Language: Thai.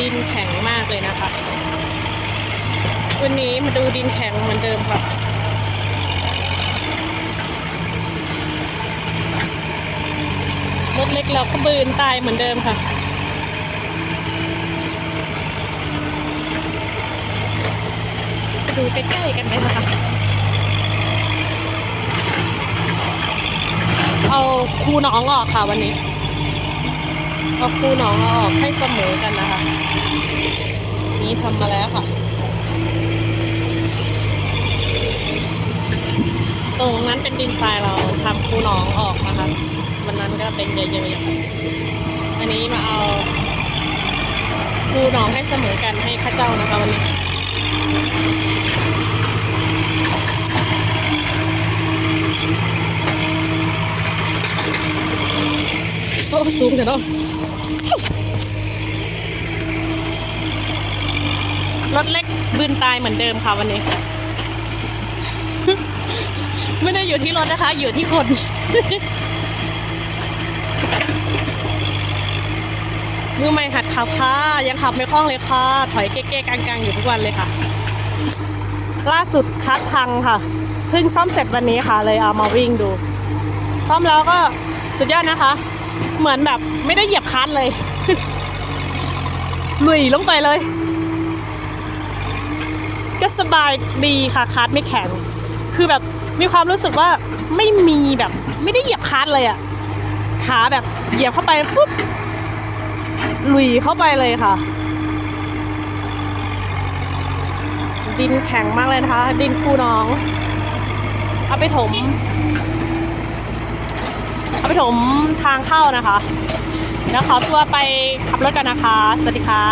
ดินแข็งมากเลยนะคะ วันนี้มาดูดินแข็งเหมือนเดิมค่ะรถเล็กเราก็บืนตายเหมือนเดิมค่ะดูใกล้ๆกันไหมคะเอาคูหนองออกค่ะวันนี้ เอาคูหนองออกให้เสมอกันนะคะ นี่ทำมาแล้วค่ะ ตรงนั้นเป็นดินทรายเราทำคูหนองออกนะคะวันนั้นก็เป็นเยอะๆอย่างอันนี้มาเอาคูหนองให้เสมอกันให้ข้าเจ้านะคะวันนี้โอ้สูงเดี๋ยวเนาะ รถเล็กบืนตายเหมือนเดิมค่ะวันนี้ ไม่ได้อยู่ที่รถนะคะ อยู่ที่คนมือใหม่หัดขับค่ะ ยังขับไม่คล่องเลยค่ะ ถอยเก๊ๆกลางๆอยู่ทุกวันเลยค่ะ ล่าสุดคัดพังค่ะ เพิ่งซ่อมเสร็จวันนี้ค่ะ เลยเอามาวิ่งดู ซ่อมแล้วก็สุดยอดนะคะ เหมือนแบบไม่ได้เหยียบคันเลยลุยลงไปเลย ก็สบายดีค่ะคลันไม่แข็ง คือแบบมีความรู้สึกว่าไม่มีแบบไม่ได้เหยียบคลันเลยอะขาแบบเหยียบเข้าไปปุ๊บลุยเข้าไปเลยค่ะ ดินแข็งมากเลยนะคะ ดินคูน้อง เอาไปถม เอาไปถมทางเข้านะคะ แล้วขอตัวไปขับรถกันนะคะ สวัสดีค่ะ